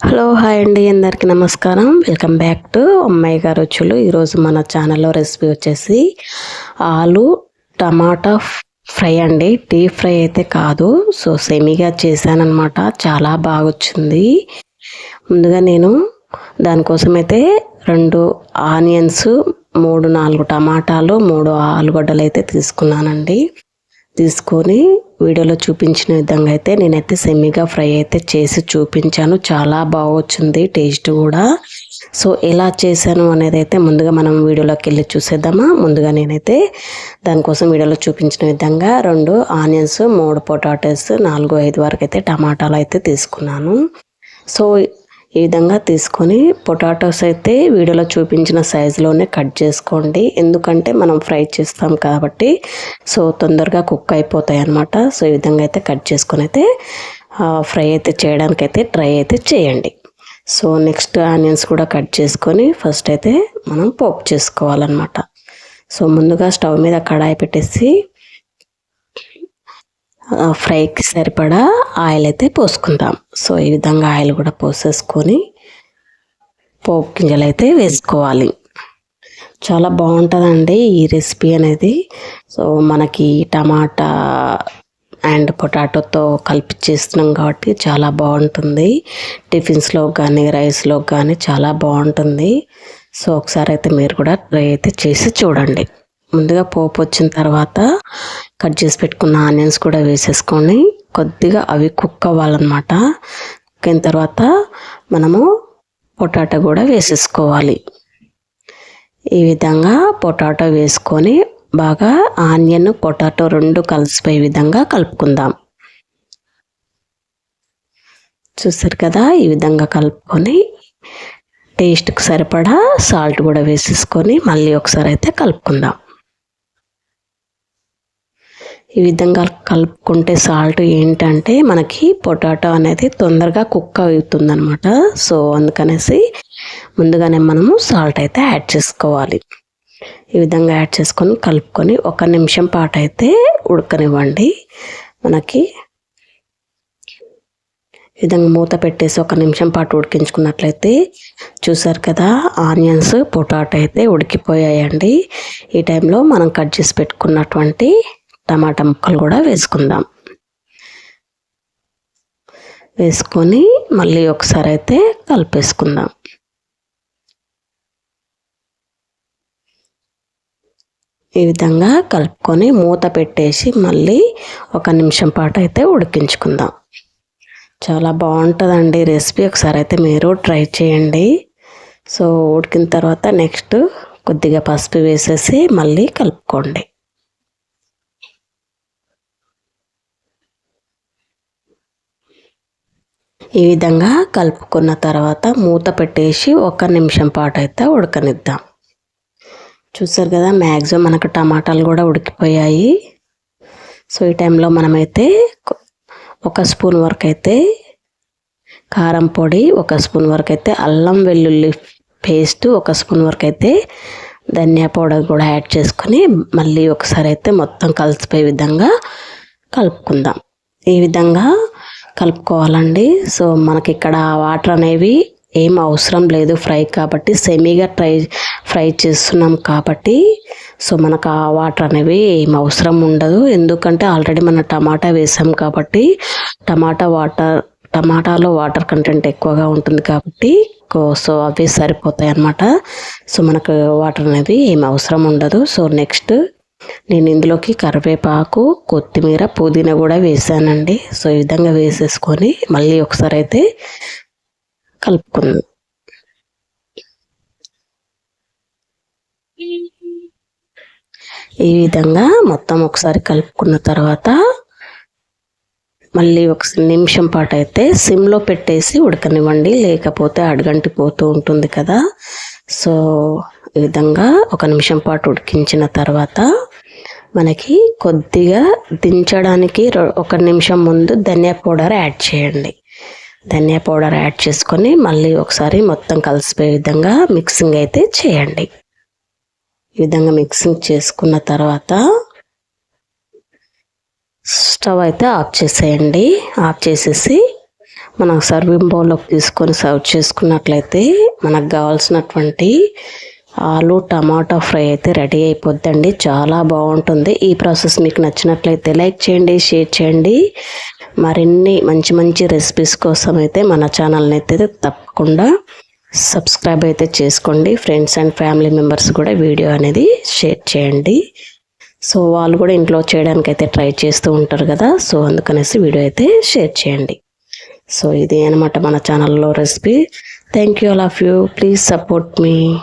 Hello hi అండి. అందరికీ నమస్కారం. వెల్కమ్ బ్యాక్ టు అమ్మాయి గారు రుచులు. ఈరోజు మన ఛానల్లో రెసిపీ వచ్చేసి ఆలు టమాటా ఫ్రై అండి. డీప్ ఫ్రై అయితే కాదు. సో సెమీగా చేశానమాట చాలా బాగా వచ్చింది ముందుగా నేను దానికోసం అయితే రెండు ఆనియన్స్ మూడు నాలుగు టమాటాలు మూడు ఆలుగడ్డలు అయితే తీసుకున్నానండి. తీసుకొని వీడియోలో చూపించిన విధంగా అయితే నేనైతే సెమీగా ఫ్రై అయితే చేసి చూపించాను. చాలా బాగా వచ్చింది టేస్ట్ కూడా. సో ఎలా చేశాను అనేది అయితే ముందుగా మనం వీడియోలోకి వెళ్ళి చూసేద్దామా? ముందుగా నేనైతే దానికోసం వీడియోలో చూపించిన విధంగా రెండు ఆనియన్స్ మూడు పొటాటోస్ నాలుగు ఐదు వరకు అయితే టమాటాలు అయితే తీసుకున్నాను. సో ఈ విధంగా తీసుకొని పొటాటోస్ అయితే వీడియోలో చూపించిన సైజులోనే కట్ చేసుకోండి. ఎందుకంటే మనం ఫ్రై చేస్తాం కాబట్టి సో తొందరగా కుక్ అయిపోతాయి అన్నమాట. సో ఈ విధంగా అయితే కట్ చేసుకొని అయితే ఫ్రై అయితే చేయడానికి అయితే ట్రై అయితే చేయండి. సో నెక్స్ట్ ఆనియన్స్ కూడా కట్ చేసుకొని ఫస్ట్ అయితే మనం పోపు చేసుకోవాలన్నమాట. సో ముందుగా స్టవ్ మీద కడాయి పెట్టేసి ఫ్రైకి సరిపడా ఆయిల్ అయితే పోసుకుందాం. సో ఈ విధంగా ఆయిల్ కూడా పోసేసుకొని పోపు గింజలు అయితే వేసుకోవాలి. చాలా బాగుంటుందండి ఈ రెసిపీ అనేది. సో మనకి టమాటా అండ్ పొటాటోతో కలిపి చేస్తున్నాం కాబట్టి చాలా బాగుంటుంది. టిఫిన్స్లో కానీ రైస్లో కానీ చాలా బాగుంటుంది. సో ఒకసారి అయితే మీరు కూడా ట్రై అయితే చేసి చూడండి. ముందుగా పోపు వచ్చిన తర్వాత కట్ చేసి పెట్టుకున్న ఆనియన్స్ కూడా వేసేసుకొని కొద్దిగా అవి కుక్ అవ్వాలన్నమాట. కుక్ అయిన తర్వాత మనము పొటాటో కూడా వేసేసుకోవాలి. ఈ విధంగా పొటాటో వేసుకొని బాగా ఆనియన్ పొటాటో రెండు కలిసిపోయే విధంగా కలుపుకుందాం. చూసారు కదా ఈ విధంగా కలుపుకొని టేస్ట్కి సరిపడా సాల్ట్ కూడా వేసేసుకొని మళ్ళీ ఒకసారి అయితే కలుపుకుందాం. ఈ విధంగా కలుపుకుంటే సాల్ట్ ఏంటంటే మనకి పొటాటో అనేది తొందరగా కుక్ అవుతుంది అనమాట సో అందుకనేసి ముందుగానే మనము సాల్ట్ అయితే యాడ్ చేసుకోవాలి. ఈ విధంగా యాడ్ చేసుకొని కలుపుకొని ఒక నిమిషం పాటు అయితే ఉడకనివ్వండి. మనకి ఈ విధంగా మూత పెట్టేసి ఒక నిమిషం పాటు ఉడికించుకున్నట్లయితే చూసారు కదా ఆనియన్స్ పొటాటో అయితే ఉడికిపోయాయండి. ఈ టైంలో మనం కట్ చేసి పెట్టుకున్నటువంటి టమాటా ముక్కలు కూడా వేసుకుందాం. వేసుకొని మళ్ళీ ఒకసారి అయితే కలిపేసుకుందాం. ఈ విధంగా కలుపుకొని మూత పెట్టేసి మళ్ళీ ఒక నిమిషం పాటు అయితే ఉడికించుకుందాం. చాలా బాగుంటుందండి రెసిపీ. ఒకసారి అయితే మీరు ట్రై చేయండి. సో ఉడికిన తర్వాత నెక్స్ట్ కొద్దిగా పసుపు వేసేసి మళ్ళీ కలుపుకోండి. ఈ విధంగా కలుపుకున్న తర్వాత మూత పెట్టేసి ఒక నిమిషం పాటు అయితే ఉడకనిద్దాం. చూసారు కదా మ్యాక్సిమం మనకు టమాటాలు కూడా ఉడికిపోయాయి. సో ఈ టైంలో మనమైతే ఒక స్పూన్ వరకు అయితే కారం పొడి ఒక స్పూన్ వరకు అయితే అల్లం వెల్లుల్లి పేస్ట్ ఒక స్పూన్ వరకు అయితే ధనియా పౌడర్ కూడా యాడ్ చేసుకొని మళ్ళీ ఒకసారి అయితే మొత్తం కలిసిపోయే విధంగా కలుపుకుందాం. ఈ విధంగా కలుపుకోవాలండి. సో మనకి ఇక్కడ వాటర్ అనేవి ఏం అవసరం లేదు ఫ్రై కాబట్టి సెమీగా ట్రై ఫ్రై చేస్తున్నాం కాబట్టి సో మనకు ఆ వాటర్ అనేవి ఏం అవసరం ఉండదు. ఎందుకంటే ఆల్రెడీ మనం టమాటా వేసాం కాబట్టి టమాటా వాటర్ టమాటాలో వాటర్ కంటెంట్ ఎక్కువగా ఉంటుంది కాబట్టి సో అవి సరిపోతాయి అన్నమాట సో మనకు వాటర్ అనేది ఏం అవసరం ఉండదు. సో నెక్స్ట్ నేను ఇందులోకి కరివేపాకు కొత్తిమీర పుదీనా కూడా వేసానండి. సో ఈ విధంగా వేసేసుకొని మళ్ళీ ఒకసారి అయితే కలుపుకుందాం. ఈ విధంగా మొత్తం ఒకసారి కలుపుకున్న తర్వాత మళ్ళీ ఒక నిమిషం పాటు అయితే సిమ్లో పెట్టేసి ఉడకనివ్వండి. లేకపోతే అడగంటి పోతూ ఉంటుంది కదా. సో ఈ విధంగా ఒక నిమిషం పాటు ఉడికించిన తర్వాత మనకి కొద్దిగా దించడానికి ఒక నిమిషం ముందు ధనియా పౌడర్ యాడ్ చేయండి. ధనియా పౌడర్ యాడ్ చేసుకొని మళ్ళీ ఒకసారి మొత్తం కలిసిపోయే విధంగా మిక్సింగ్ అయితే చేయండి. ఈ విధంగా మిక్సింగ్ చేసుకున్న తర్వాత స్టవ్ అయితే ఆఫ్ చేసేయండి. ఆఫ్ చేసేసి మనం సర్వింగ్ బౌల్లోకి తీసుకొని సర్వ్ చేసుకున్నట్లయితే మనకు కావాల్సినటువంటి ఆలు టమాటా ఫ్రై అయితే రెడీ అయిపోద్దండి. చాలా బాగుంటుంది. ఈ ప్రాసెస్ మీకు నచ్చినట్లయితే లైక్ చేయండి షేర్ చేయండి. మరిన్ని మంచి మంచి రెసిపీస్ కోసం అయితే మన ఛానల్ని అయితే తప్పకుండా సబ్స్క్రైబ్ అయితే చేసుకోండి. ఫ్రెండ్స్ అండ్ ఫ్యామిలీ మెంబర్స్ కూడా వీడియో అనేది షేర్ చేయండి. సో వాళ్ళు కూడా ఇంట్లో చేయడానికి అయితే ట్రై చేస్తూ ఉంటారు కదా. సో అందుకనేసి వీడియో అయితే షేర్ చేయండి. సో ఇది అనమాట మన ఛానల్లో recipe. Thank you all of you. Please support me.